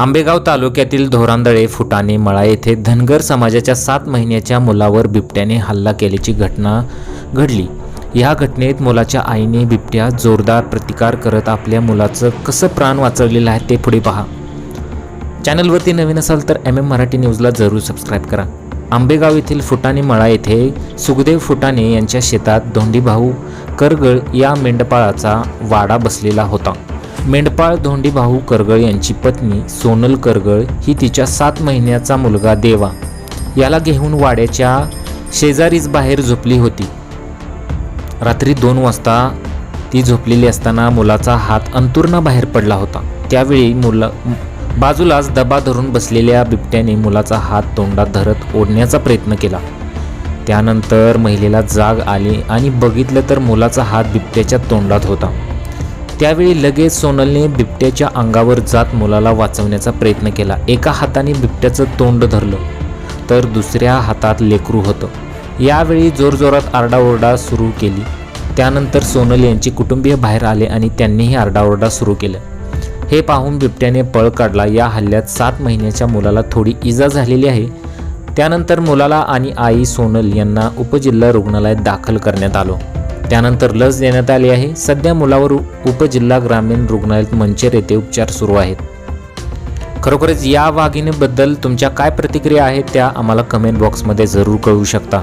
आंबेगाव तालुक्यातील धोरांदळे फुटाणे मळा येथे धनगर समाजाच्या सात महिन्याच्या मुलावर बिबट्याने हल्ला केल्याची घटना घडली. या घटनेत मुलाच्या आईने बिबट्या जोरदार प्रतिकार करत आपल्या मुलाचं कसं प्राण वाचवलेलं आहे ते पुढे पहा. चॅनलवरती नवीन असाल तर एम एम मराठी न्यूजला जरूर सबस्क्राईब करा. आंबेगाव येथील फुटाणे मळा येथे सुखदेव फुटाणे यांच्या शेतात धोंडीभाऊ करगळ या मेंढपाळाचा वाडा बसलेला होता. मेंढपाळ धोंडीभाऊ करगळ यांची पत्नी सोनल करगळ ही तिच्या सात महिन्याचा मुलगा देवा. याला घेऊन वाड्याच्या शेजारीच बाहेर झोपली होती. रात्री दोन वाजता ती झोपलेली असताना मुलाचा हात अंतुर्नाबाहेर पडला होता. त्यावेळी मुला बाजूलाच दबा धरून बसलेल्या बिबट्याने मुलाचा हात तोंडात धरत ओढण्याचा प्रयत्न केला. त्यानंतर महिलेला जाग आली आणि बघितलं तर मुलाचा हात बिबट्याच्या तोंडात होता. त्यावेळी लगेच सोनलने बिबट्याच्या अंगावर जात मुलाला वाचवण्याचा प्रयत्न केला. एका हाताने बिबट्याचं तोंड धरलं तर दुसऱ्या हातात लेकरू होतं. यावेळी जोरजोरात आरडाओरडा सुरू केली. त्यानंतर सोनल यांचे कुटुंबीय बाहेर आले आणि त्यांनीही आरडाओरडा सुरू केलं. हे पाहून बिबट्याने पळ काढला. या हल्ल्यात सात महिन्याच्या मुलाला थोडी इजा झालेली आहे. त्यानंतर मुलाला आणि आई सोनल यांना उपजिल्हा रुग्णालयात दाखल करण्यात आलो. त्यानंतर लस देण्यात आली आहे. सध्या मुलावर उपजिल्हा ग्रामीण रुग्णालयात मंचेर येथे उपचार सुरू आहेत. खरोखरच या वाघिणीबद्दल तुमच्या काय प्रतिक्रिया आहेत त्या आम्हाला कमेंट बॉक्समध्ये जरूर कळवू शकता.